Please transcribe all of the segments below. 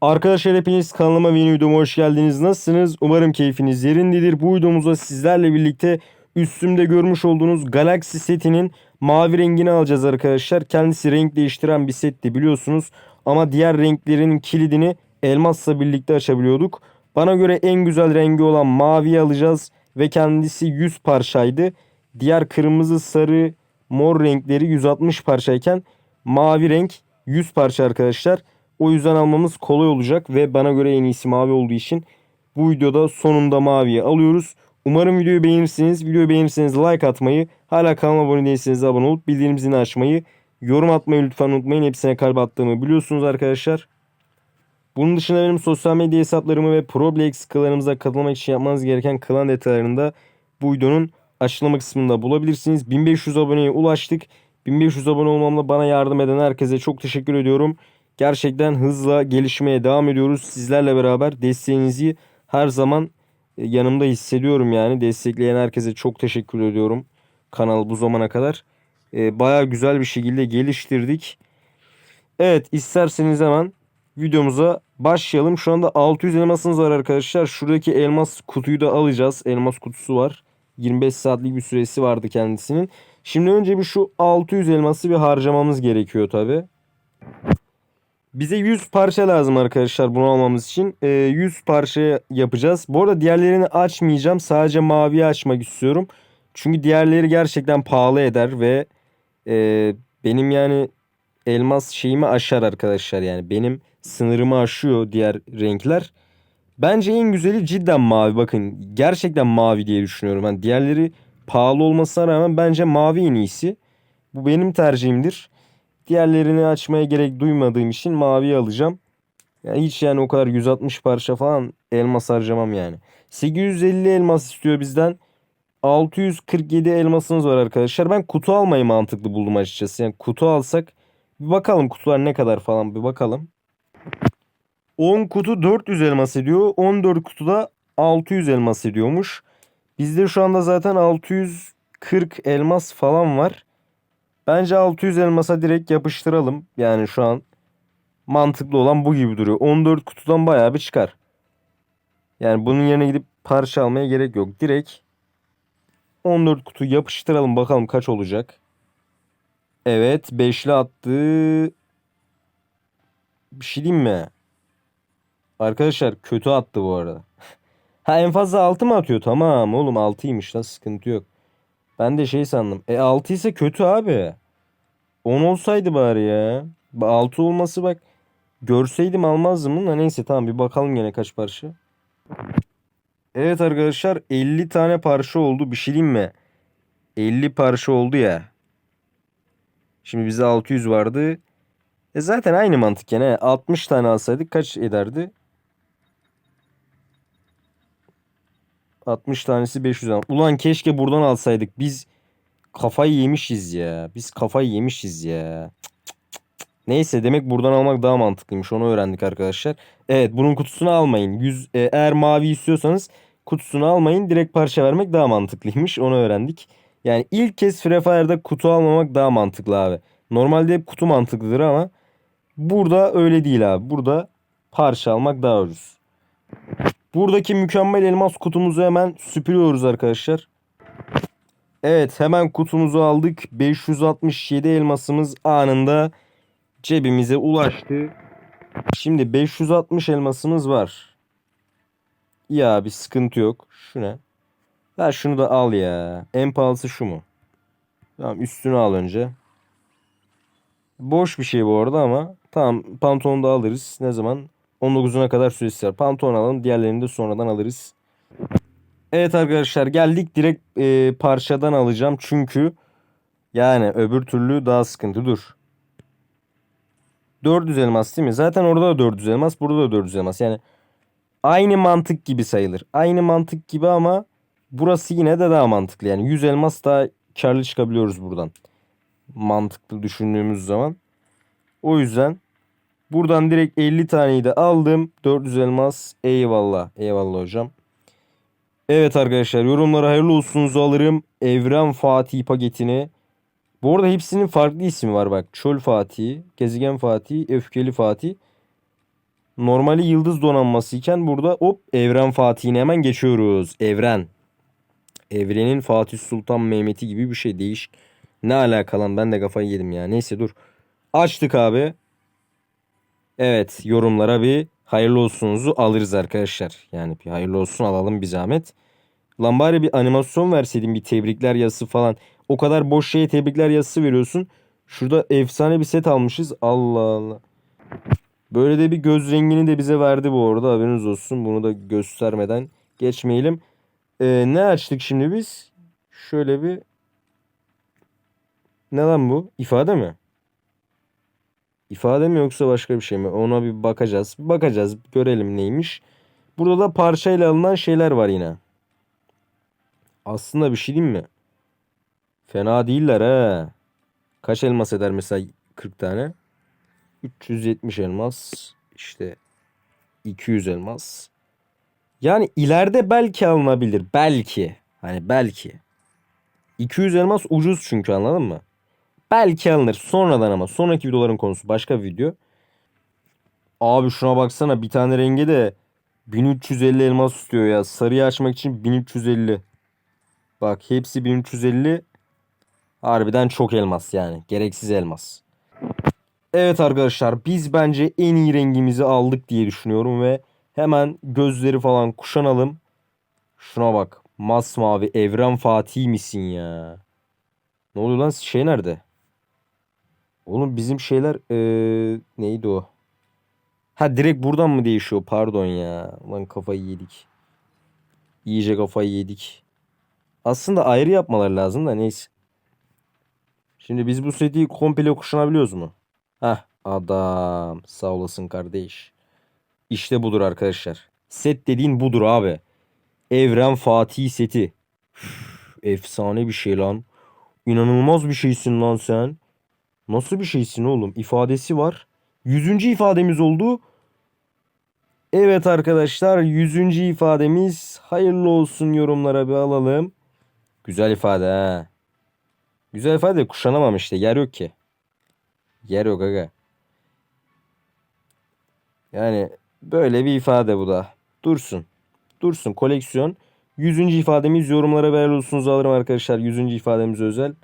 Arkadaşlar hepiniz kanalıma yeni videoma hoş geldiniz. Nasılsınız? Umarım keyfiniz yerindedir. Bu videomuzda sizlerle birlikte üstümde görmüş olduğunuz Galaxy setinin mavi rengini alacağız arkadaşlar. Kendisi renk değiştiren bir setti biliyorsunuz. Ama diğer renklerin kilidini elmasla birlikte açabiliyorduk. Bana göre en güzel rengi olan maviyi alacağız. Ve kendisi 100 parçaydı. Diğer kırmızı, sarı, mor renkleri 160 parçayken mavi renk 100 parça arkadaşlar. O yüzden almamız kolay olacak ve bana göre en iyisi mavi olduğu için bu videoda sonunda maviyi alıyoruz. Umarım videoyu beğenirsiniz. Videoyu beğenirseniz like atmayı, hala kanalıma abone değilseniz abone olup bildirim zilini açmayı, yorum atmayı lütfen unutmayın. Hepsine kalp attığımı biliyorsunuz arkadaşlar. Bunun dışında benim sosyal medya hesaplarımı ve Problex klanımıza katılmak için yapmanız gereken klan detaylarını da bu videonun açıklama kısmında bulabilirsiniz. 1500 aboneye ulaştık. 1500 abone olmamla bana yardım eden herkese çok teşekkür ediyorum. Gerçekten hızla gelişmeye devam ediyoruz. Sizlerle beraber desteğinizi her zaman e, yanımda hissediyorum yani. Destekleyen herkese çok teşekkür ediyorum. Kanal bu zamana kadar. E, Baya güzel bir şekilde geliştirdik. Evet isterseniz hemen videomuza başlayalım. Şu anda 600 elmasımız var arkadaşlar. Şuradaki elmas kutuyu da alacağız. Elmas kutusu var. 25 saatlik bir süresi vardı kendisinin. Şimdi önce bir şu 600 elması bir harcamamız gerekiyor tabi. Bize 100 parça lazım arkadaşlar bunu almamız için. Ee, 100 parça yapacağız. Bu arada diğerlerini açmayacağım. Sadece maviyi açmak istiyorum. Çünkü diğerleri gerçekten pahalı eder ve e, benim yani elmas şeyimi aşar arkadaşlar. Yani benim sınırımı aşıyor diğer renkler. Bence en güzeli cidden mavi. Bakın gerçekten mavi diye düşünüyorum. Yani diğerleri pahalı olmasına rağmen bence mavi en iyisi. Bu benim tercihimdir. Diğerlerini açmaya gerek duymadığım için maviyi alacağım. Yani hiç yani o kadar 160 parça falan elmas harcamam yani. 850 elmas istiyor bizden. 647 elmasımız var arkadaşlar. Ben kutu almayı mantıklı buldum açıkçası. Yani kutu alsak bir bakalım kutular ne kadar falan bir bakalım. 10 kutu 400 elmas ediyor. 14 kutuda 600 elmas ediyormuş. Bizde şu anda zaten 640 elmas falan var. Bence 600 elmasa direkt yapıştıralım. Yani şu an mantıklı olan bu gibi duruyor. 14 kutudan bayağı bir çıkar. Yani bunun yerine gidip parça almaya gerek yok. Direkt 14 kutu yapıştıralım bakalım kaç olacak. Evet 5'li attı. Bir şey diyeyim mi? Arkadaşlar kötü attı bu arada. ha en fazla 6 mı atıyor? Tamam oğlum 6'ymış da sıkıntı yok. Ben de şey sandım. E 6 ise kötü abi. 10 olsaydı bari ya. 6 olması bak. Görseydim almazdım da neyse tamam bir bakalım gene kaç parça. Evet arkadaşlar 50 tane parça oldu. Bir şey diyeyim mi? 50 parça oldu ya. Şimdi bize 600 vardı. E zaten aynı mantık yani. 60 tane alsaydık kaç ederdi? 60 tanesi 500 lira. Ulan keşke buradan alsaydık. Biz kafayı yemişiz ya. Biz kafayı yemişiz ya. Neyse demek buradan almak daha mantıklıymış. Onu öğrendik arkadaşlar. Evet bunun kutusunu almayın. 100, e, eğer mavi istiyorsanız kutusunu almayın. Direkt parça vermek daha mantıklıymış. Onu öğrendik. Yani ilk kez Free Fire'da kutu almamak daha mantıklı abi. Normalde hep kutu mantıklıdır ama burada öyle değil abi. Burada parça almak daha ucuz. Buradaki mükemmel elmas kutumuzu hemen süpürüyoruz arkadaşlar. Evet hemen kutumuzu aldık. 567 elmasımız anında cebimize ulaştı. Şimdi 560 elmasımız var. Ya bir sıkıntı yok. Şu ne? Ya şunu da al ya. En pahalısı şu mu? Tamam üstünü al önce. Boş bir şey bu arada ama tamam pantolonu da alırız. Ne zaman? 19'una kadar süresi var. Pantolon alalım. Diğerlerini de sonradan alırız. Evet arkadaşlar geldik. Direkt e, parçadan alacağım. Çünkü yani öbür türlü daha sıkıntı. Dur. 400 elmas değil mi? Zaten orada da 400 elmas. Burada da 400 elmas. Yani aynı mantık gibi sayılır. Aynı mantık gibi ama burası yine de daha mantıklı. Yani 100 elmas daha karlı çıkabiliyoruz buradan. Mantıklı düşündüğümüz zaman. O yüzden Buradan direkt 50 taneyi de aldım. 400 elmas. Eyvallah. Eyvallah hocam. Evet arkadaşlar yorumlara hayırlı olsunuzu alırım. Evren Fatih paketini. Bu arada hepsinin farklı ismi var bak. Çöl Fatih, Gezegen Fatih, Öfkeli Fatih. Normali yıldız donanması iken burada hop Evren Fatih'ine hemen geçiyoruz. Evren. Evrenin Fatih Sultan Mehmet'i gibi bir şey değiş. Ne alaka lan ben de kafayı yedim ya. Neyse dur. Açtık abi. Evet yorumlara bir hayırlı olsunuzu alırız arkadaşlar. Yani bir hayırlı olsun alalım bir zahmet. Lan bari bir animasyon verseydin bir tebrikler yazısı falan. O kadar boş şeye tebrikler yazısı veriyorsun. Şurada efsane bir set almışız. Allah Allah. Böyle de bir göz rengini de bize verdi bu arada haberiniz olsun. Bunu da göstermeden geçmeyelim. Ee, ne açtık şimdi biz? Şöyle bir... Ne lan bu? İfade mi? İfade mi yoksa başka bir şey mi? Ona bir bakacağız. Bakacağız. Görelim neymiş. Burada da parçayla alınan şeyler var yine. Aslında bir şey diyeyim mi? Fena değiller ha. Kaç elmas eder mesela 40 tane? 370 elmas. işte 200 elmas. Yani ileride belki alınabilir. Belki. Hani belki. 200 elmas ucuz çünkü anladın mı? Belki alınır. Sonradan ama. Sonraki videoların konusu. Başka bir video. Abi şuna baksana. Bir tane rengi de 1350 elmas istiyor ya. Sarıyı açmak için 1350. Bak hepsi 1350. Harbiden çok elmas yani. Gereksiz elmas. Evet arkadaşlar biz bence en iyi rengimizi aldık diye düşünüyorum ve hemen gözleri falan kuşanalım. Şuna bak. Masmavi Evren Fatih misin ya? Ne oluyor lan şey nerede? Oğlum bizim şeyler eee, neydi o? Ha direkt buradan mı değişiyor? Pardon ya. Lan kafayı yedik. İyice kafayı yedik. Aslında ayrı yapmaları lazım da neyse. Şimdi biz bu seti komple kuşanabiliyoruz mu? Heh adam sağ olasın kardeş. İşte budur arkadaşlar. Set dediğin budur abi. Evren Fatih seti. Üf, efsane bir şey lan. İnanılmaz bir şeysin lan sen. Nasıl bir şeysin oğlum? İfadesi var. Yüzüncü ifademiz oldu. Evet arkadaşlar yüzüncü ifademiz hayırlı olsun yorumlara bir alalım. Güzel ifade ha. Güzel ifade de kuşanamam işte yer yok ki. Yer yok aga. Yani böyle bir ifade bu da. Dursun. Dursun koleksiyon. Yüzüncü ifademiz yorumlara hayırlı olsunuzu alırım arkadaşlar. Yüzüncü ifademiz özel.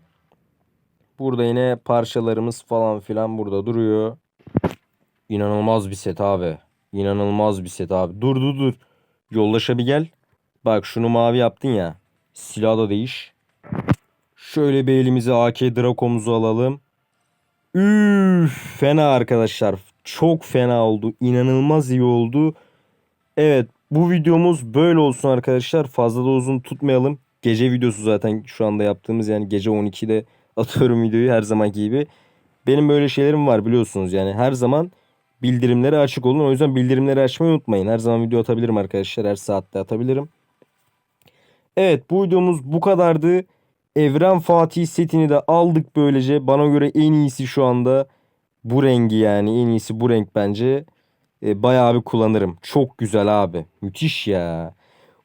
Burada yine parçalarımız falan filan burada duruyor. İnanılmaz bir set abi. İnanılmaz bir set abi. Dur dur dur. Yollaşa bir gel. Bak şunu mavi yaptın ya. Silah da değiş. Şöyle bir elimize AK Draco'muzu alalım. Üf, fena arkadaşlar. Çok fena oldu. İnanılmaz iyi oldu. Evet bu videomuz böyle olsun arkadaşlar. Fazla da uzun tutmayalım. Gece videosu zaten şu anda yaptığımız yani gece 12'de atıyorum videoyu her zamanki gibi. Benim böyle şeylerim var biliyorsunuz yani her zaman bildirimleri açık olun. O yüzden bildirimleri açmayı unutmayın. Her zaman video atabilirim arkadaşlar. Her saatte atabilirim. Evet bu videomuz bu kadardı. Evren Fatih setini de aldık böylece. Bana göre en iyisi şu anda bu rengi yani. En iyisi bu renk bence. E, bayağı bir kullanırım. Çok güzel abi. Müthiş ya.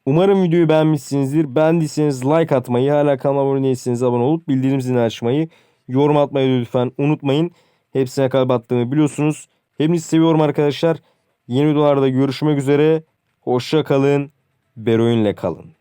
Umarım videoyu beğenmişsinizdir. Beğendiyseniz like atmayı, hala kanalıma abone değilseniz abone olup bildirim zilini açmayı, yorum atmayı lütfen unutmayın. Hepsine kalp attığımı biliyorsunuz. Hepinizi seviyorum arkadaşlar. Yeni videolarda görüşmek üzere. Hoşça kalın. Beroyun'le kalın.